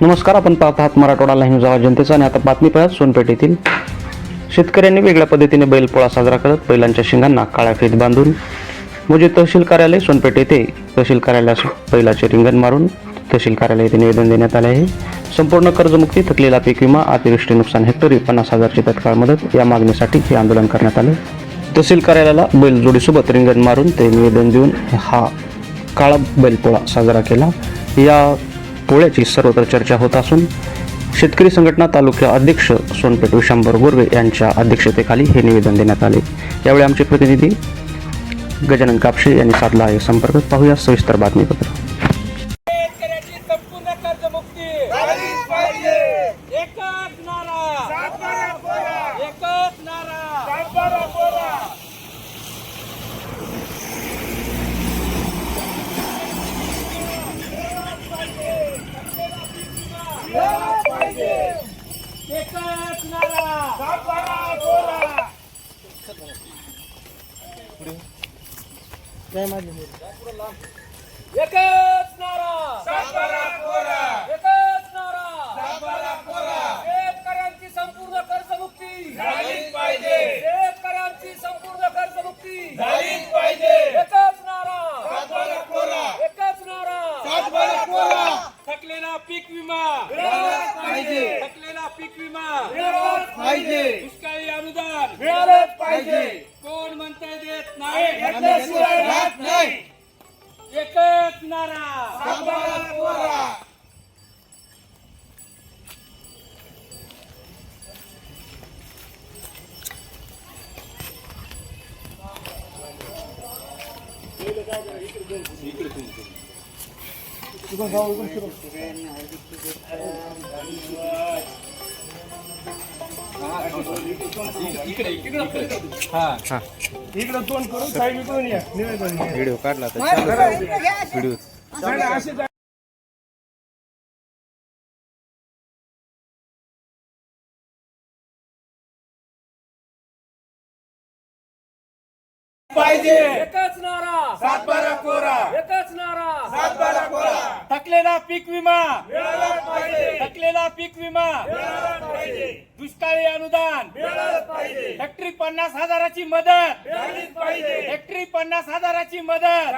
नमस्कार आपण पाहत आहात मराठवाडा लाईव्ह जावा जनतेचा आणि आता बातमी पाहत सोनपेठ येथील. शेतकऱ्यांनी वेगळ्या पद्धतीने बैलपोळा साजरा करत बैलांच्या शिंगांना काळ्या फेत बांधून म्हणजे तहसील कार्यालय सोनपेठ येथे तहसील कार्यालयास बैलाचे रिंगण मारून तहसील कार्यालय येथे निवेदन देण्यात आले आहे. संपूर्ण कर्जमुक्ती थकलेला पीक विमा अतिवृष्टी नुकसान हेक्टरी पन्नास हजारची तत्काळ मदत या मागणीसाठी हे आंदोलन करण्यात आले. तहसील कार्यालयाला बैलजोडीसोबत रिंगण मारून ते निवेदन देऊन हा काळा बैलपोळा साजरा केला. या पोळ्याची सर्वत्र चर्चा होत असून शेतकरी संघटना तालुका अध्यक्ष सोनपेठ शंभर गोरवे यांच्या अध्यक्षतेखाली हे निवेदन देण्यात आले. यावेळी आमचे प्रतिनिधी गजानन कापशे यांनी साधला आहे. संपर्क पाहूया सविस्तर बातमीपत्र शेतकऱ्याची संपूर्ण कर्जमुक्ती झालीच पाहिजे एकच नारा सातबारा पोरा एकच नारा सातबारा पोरा मिळालाच पाहिजे एकच सातबारा पोरा एकच नारा. सातबारा पोरा एकच नारा सातबारा शेतकऱ्यांची संपूर्ण कर्जमुक्ती झालीच पाहिजे. शेतकऱ्यांची संपूर्ण कर्जमुक्ती झालीच पाहिजे एकच नारा सातबारा पोरा एकच नारा सातबारा पोरा थकलेला पीक विमा पाहिजे पीक विमा. मिळालाच पाहिजे. दुष्काळी अनुदान. मिळालंच पाहिजे. कोण म्हणताय देत नाही घेतल्याशिवाय राहत नाही. एकच नारा. सातबारा इकडे तोंड करून साईड करून या. निवेदन घ्या. व्हिडिओ काढला व्हिडिओ. सांगा, असे जा- पाहिजे. एकच नारा. सातबारा कोरा. एकच थकलेला पीक विमा. थकलेला पीक विमा. दुष्काळी अनुदान. हेक्टरी पन्नास हजाराची मदत. हेक्टरी पन्नास हजाराची मदत.